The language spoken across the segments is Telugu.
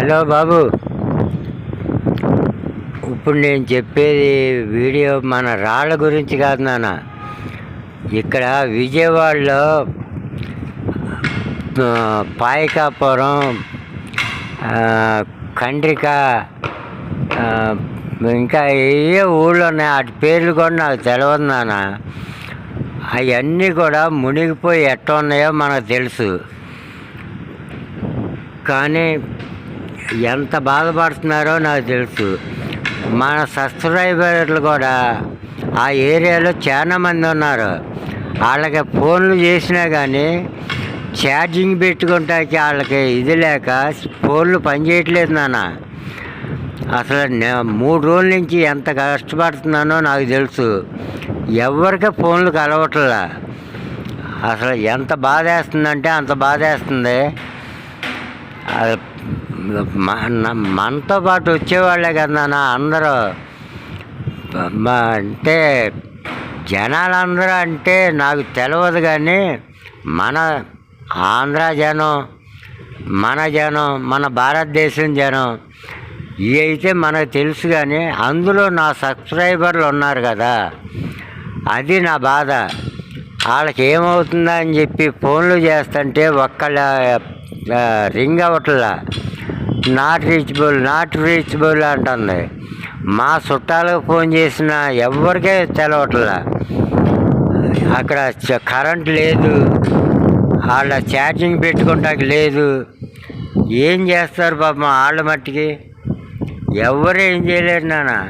హలో బాబు. ఇప్పుడు నేను చెప్పేది వీడియో మన రాళ్ళ గురించి కాదు నాన్న. ఇక్కడ విజయవాడలో పాయకాపురం కండ్రిక ఇంకా ఏ ఊళ్ళో ఉన్నాయి వాటి పేర్లు కూడా నాకు తెలియదు నాన్న. అవన్నీ కూడా మునిగిపోయి ఎట్లా ఉన్నాయో మనకు తెలుసు. కానీ ఎంత బాధపడుతున్నారో నాకు తెలుసు. మన సబ్స్క్రైబర్లు కూడా ఆ ఏరియాలో చాలా మంది ఉన్నారు. వాళ్ళకి ఫోన్లు చేసినా కానీ ఛార్జింగ్ పెట్టుకుంటాకి వాళ్ళకి ఇది లేక ఫోన్లు పనిచేయట్లేదు నాన్న. అసలు మూడు రోజుల నుంచి ఎంత కష్టపడుతున్నానో నాకు తెలుసు. ఎవరికి ఫోన్లు కలవట్లా. అసలు ఎంత బాధ వేస్తుందంటే అంత బాధ వేస్తుంది అది మనతో పాటు వచ్చేవాళ్ళే కదా అందరూ. అంటే జనాలందరూ అంటే నాకు తెలియదు కానీ మన ఆంధ్ర జనం మన జనం మన భారతదేశం జనం ఇవి అయితే మనకు తెలుసు కానీ అందులో నా సబ్స్క్రైబర్లు ఉన్నారు కదా. అది నా బాధ. వాళ్ళకి ఏమవుతుందా అని చెప్పి ఫోన్లు చేస్తుంటే ఒక్కళ్ళ రింగ్ అవట్లా. నాట్ రీచబుల్ నాట్ రీచబుల్ అంటుంది. మా చుట్టాలకు ఫోన్ చేసిన ఎవరికే తెలవట్లా. అక్కడ చ- కరెంట్ లేదు. వాళ్ళ ఛార్జింగ్ పెట్టుకుంటాకి లేదు. ఏం చేస్తారు పాపం వాళ్ళ మట్టికి? ఎవరు ఏం చేయలేరు నాన్న.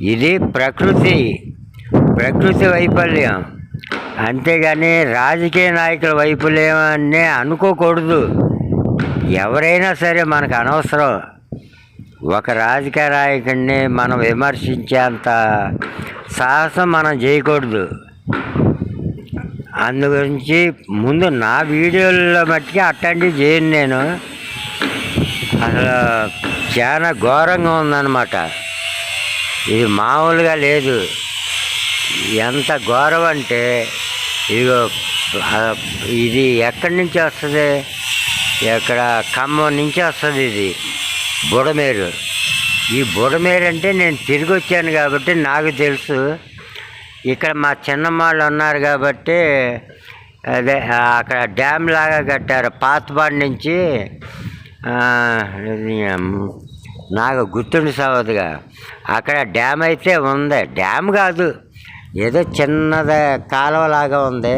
ఇది ప్రకృతి ప్రకృతి వైఫల్యం. అంతేగాని రాజకీయ నాయకుల వైఫల్యం అని అనుకోకూడదు. ఎవరైనా సరే మనకు అనవసరం. ఒక రాజకీయ నాయకుడిని మనం విమర్శించేంత సాహసం మనం చేయకూడదు. అందు గురించి ముందు నా వీడియోల్లో మట్టికి అట్లాంటివి చేయను నేను. అసలు చాలా ఘోరంగా ఉందన్నమాట. ఇది మామూలుగా లేదు. ఎంత ఘోరం అంటే ఇదిగో ఇది ఎక్కడి నుంచి వస్తుంది? ఇక్కడ ఖమ్మం నుంచి వస్తుంది ఇది. బుడమేరు. ఈ బుడమేరు అంటే నేను తిరిగి వచ్చాను కాబట్టి నాకు తెలుసు. ఇక్కడ మా చిన్నమ్మాళ్ళు ఉన్నారు కాబట్టి అదే అక్కడ డ్యామ్ లాగా కట్టారు. పాతపాడు నుంచి నాకు గుర్తుండి సావదుగా అక్కడ డ్యామ్ అయితే ఉంది. డ్యామ్ కాదు. ఏదో చిన్నది కాలువ లాగా ఉంది.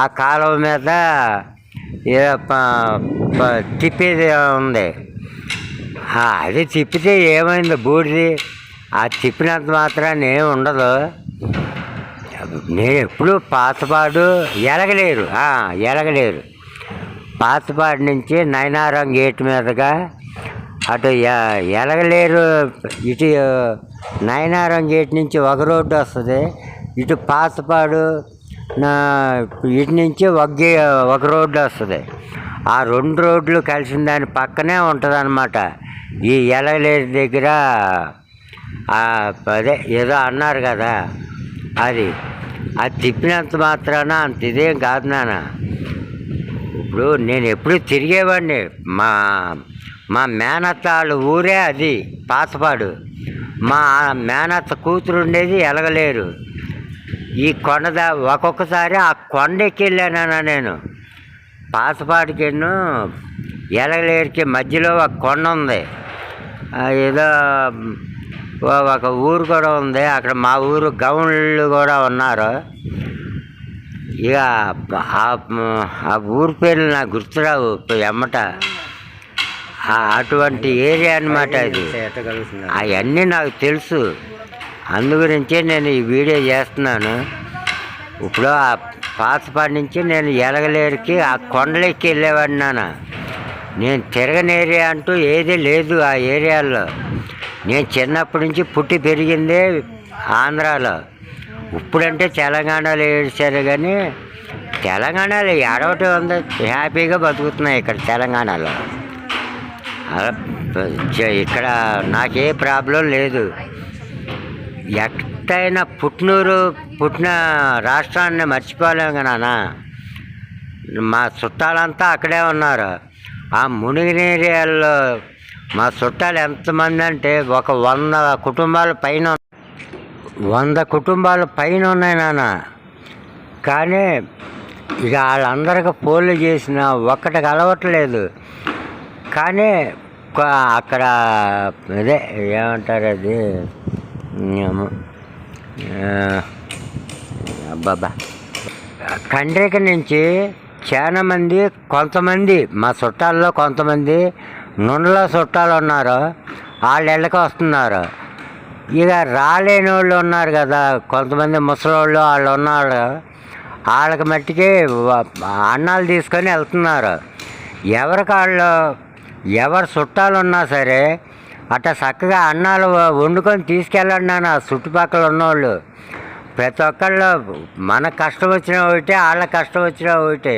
ఆ కాలువ మీద ఏదో తిప్పేది ఉంది. అది తిప్పితే ఏమైంది బూడిది? ఆ తిప్పినంత మాత్రాన్ని ఏమి ఉండదు. నేను ఎప్పుడు పాతపాడు ఎలగలేరు. ఎలగలేరు. పాతపాడు నుంచి నయనారం గేట్ మీదుగా అటు ఎ- ఎలగలేరు. ఇటు నయనారం గేట్ నుంచి ఒక రోడ్డు వస్తుంది. ఇటు పాతపాడు నా ఇటు నుంచి ఒక ఒక రోడ్డు వస్తుంది. ఆ రెండు రోడ్లు కలిసిన దాని పక్కనే ఉంటుంది ఈ ఎలగలేరు దగ్గర అదే ఏదో అన్నారు కదా అది. అది తిప్పినంత మాత్రాన అంత ఇదేం కాదు నాన్న. ఇప్పుడు నేను ఎప్పుడు తిరిగేవాడిని. మా మా మేనత్త వాళ్ళ ఊరే అది పాతపాడు. మా మేనత్త కూతురు ఉండేది ఎలగలేరు. ఈ కొండ దా- ఒక్కొక్కసారి ఆ కొండ ఎక్కి వెళ్ళానా నేను. పాతపాడికి ఎన్నో ఎలగలేరుకి మధ్యలో ఒక కొండ ఉంది. ఏదో ఒక ఊరు కూడా ఉంది. అక్కడ మా ఊరు గౌన్లు కూడా ఉన్నారు. ఇక ఆ ఊరి పేర్లు నాకు గుర్తురావు ఎమ్మట. అటువంటి ఏరియా అన్నమాట అది. అవన్నీ నాకు తెలుసు. అందు గురించే నేను ఈ వీడియో చేస్తున్నాను. ఇప్పుడు ఆ పాతపాటి నుంచి నేను ఎలగలేరుకి ఆ కొండలకి వెళ్ళేవాడిని నాన్న. నేను తిరగని ఏరియా అంటూ ఏదీ లేదు ఆ ఏరియాలో. నేను చిన్నప్పటి నుంచి పుట్టి పెరిగిందే ఆంధ్రాలో. ఇప్పుడంటే తెలంగాణలో ఏడ్చారు కానీ తెలంగాణలో ఏడవటి ఉంది. హ్యాపీగా బతుకుతున్నాయి ఇక్కడ తెలంగాణలో. ఇక్కడ నాకే ప్రాబ్లం లేదు. ఎట్టయినా పుట్టినూరు పుట్టిన రాష్ట్రాన్ని మర్చిపోలేము నాన్న మా చుట్టాలంతా అక్కడే ఉన్నారు. ఆ మునిగినీరియాల్లో మా చుట్టాలు ఎంతమంది అంటే ఒక వంద కుటుంబాల పైన వంద కుటుంబాల పైన ఉన్నాయి నాన్న. కానీ ఇక వాళ్ళందరికీ ఫోన్లు చేసిన ఒక్కటి కలవట్లేదు కానీ అక్కడ అదే ఏమంటారు అది? అబ్బాబా కండ్రిక э, э, నుంచి చాలా మంది కొంతమంది మా చుట్టాల్లో కొంతమంది నుండలో చుట్టాలు ఉన్నారు. వాళ్ళ ఇళ్ళకి వస్తున్నారు. ఇక రాలేని వాళ్ళు ఉన్నారు కదా కొంతమంది ముసలోళ్ళు వాళ్ళు ఉన్నారు. వాళ్ళకి మట్టికి అన్నాలు తీసుకొని వెళ్తున్నారు. ఎవరికి వాళ్ళు ఎవరు చుట్టాలు ఉన్నా సరే అట్లా చక్కగా అన్నాలు వండుకొని తీసుకెళ్ళండి నాన్న చుట్టుపక్కల ఉన్నోళ్ళు. ప్రతి ఒక్కళ్ళు మన కష్టం వచ్చిన ఒకటే వాళ్ళ కష్టం వచ్చిన ఒకటే.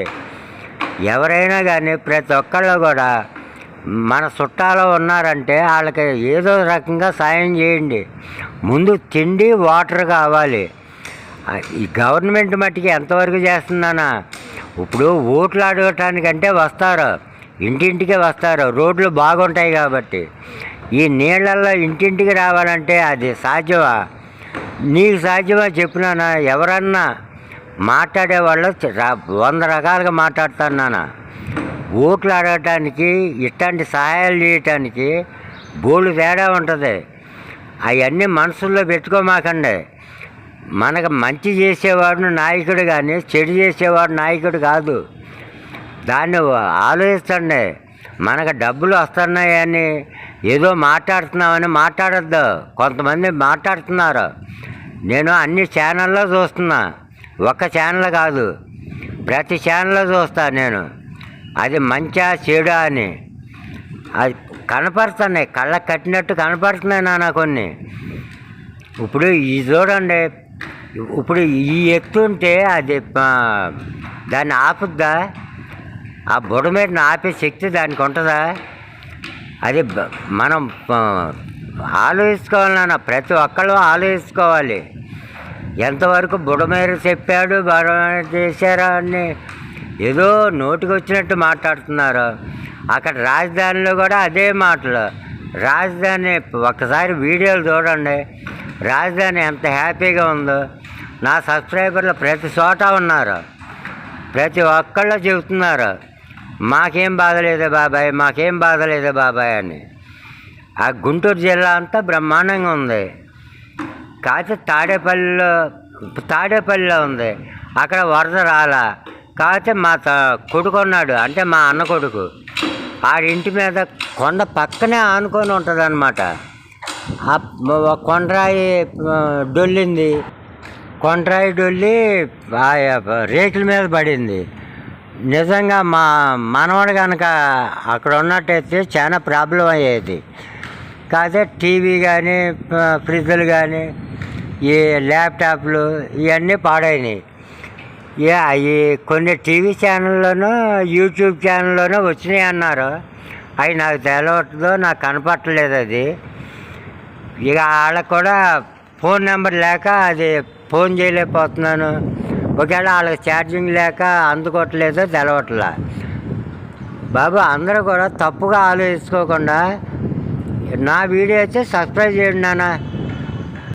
ఎవరైనా కానీ ప్రతి ఒక్కళ్ళు కూడా మన చుట్టాలు ఉన్నారంటే వాళ్ళకి ఏదో రకంగా సాయం చేయండి. ముందు తిండి వాటర్ కావాలి. ఈ గవర్నమెంట్ మట్టికి ఎంతవరకు చేస్తుందనా ఇప్పుడు ఓట్లు అడగటానికంటే వస్తారు. ఇంటింటికే వస్తారు. రోడ్లు బాగుంటాయి కాబట్టి. ఈ నీళ్ళల్లో ఇంటింటికి రావాలంటే అది సాధ్యమా? నీకు సాధ్యమా చెప్పినానా ఎవరన్నా మాట్లాడే వాళ్ళు వంద రకాలుగా మాట్లాడతాను నాన్న. ఓట్లు అడగటానికి ఇట్లాంటి సహాయాలు చేయటానికి బోళ్ళు తేడా ఉంటుంది. అవన్నీ మనసుల్లో పెట్టుకోమాకండి. మనకు మంచి చేసేవాడు నాయకుడు కానీ చెడు చేసేవాడు నాయకుడు కాదు. దాన్ని ఆలోచించండి. మనకు డబ్బులు వస్తున్నాయని ఏదో మాట్లాడుతున్నామని మాట్లాడద్దు. కొంతమంది మాట్లాడుతున్నారు. నేను అన్ని ఛానల్లో చూస్తున్నా. ఒక్క ఛానల్ కాదు. ప్రతి ఛానల్లో చూస్తా నేను. అది మంచా చెడు అని. అది కనపడుతున్నాయి. కళ్ళకు కట్టినట్టు కనపడుతున్నాయి నాన్న కొన్ని. ఇప్పుడు ఈ చూడండి. ఇప్పుడు ఈ ఎత్తుంటే అది దాన్ని ఆపుద్దా? ఆ బుడ మీద ఆపే శక్తి దానికి ఉంటుందా? అది మనం ఆ, ఆలోచించుకోవాలి నాన్న ప్రతి ఒక్కళ్ళు ఆలోచించుకోవాలి. ఎంతవరకు బుడమేర చెప్పాడు బుడ చేశారా అని ఏదో నోటికి వచ్చినట్టు మాట్లాడుతున్నారు. అక్కడ రాజధానిలో కూడా అదే మాటలు. రాజధాని ఒక్కసారి వీడియోలు చూడండి. రాజధాని ఎంత హ్యాపీగా ఉందో. నా సబ్స్క్రైబర్లు ప్రతి చోట ఉన్నారు. ప్రతి ఒక్కళ్ళు చెబుతున్నారు. మాకేం బాధ లేదు బాబాయ్ మాకేం బాధలేదు బాబాయ్ అని. ఆ గుంటూరు జిల్లా అంతా బ్రహ్మాండంగా ఉంది. కాకపోతే తాడేపల్లిలో తాడేపల్లిలో ఉంది. అక్కడ వరద రాలా. కాకపోతే మా త కొడుకున్నాడు అంటే మా అన్న కొడుకు. ఆడింటి మీద కొండ పక్కనే ఆనుకొని ఉంటుంది అనమాట కొండరాయి డొల్లింది. కొండరాయి డొల్లి ఆ రేకుల మీద పడింది. నిజంగా మా మనవడు కనుక అక్కడ ఉన్నట్టయితే చాలా ప్రాబ్లం అయ్యేది. కాదే టీవీ కానీ ఫ్రిడ్జ్లు కానీ ఈ ల్యాప్టాప్లు ఇవన్నీ పాడైనాయి. ఇక అవి కొన్ని టీవీ ఛానల్లోనూ యూట్యూబ్ ఛానల్లోనూ వచ్చినాయి అన్నారు. అవి నాకు తెలవట్దో నాకు కనపట్టలేదు అది. ఇక వాళ్ళకు కూడా ఫోన్ నెంబర్ లేక అది ఫోన్ చేయలేకపోతున్నాను. ఒకవేళ వాళ్ళకి ఛార్జింగ్ లేక అందుకోవట్లేదో తెలవట్లా. బాబు అందరూ కూడా తప్పుగా ఆలోచించుకోకుండా నా వీడియో అయితే సబ్స్క్రైబ్ చేయండి నాన్న.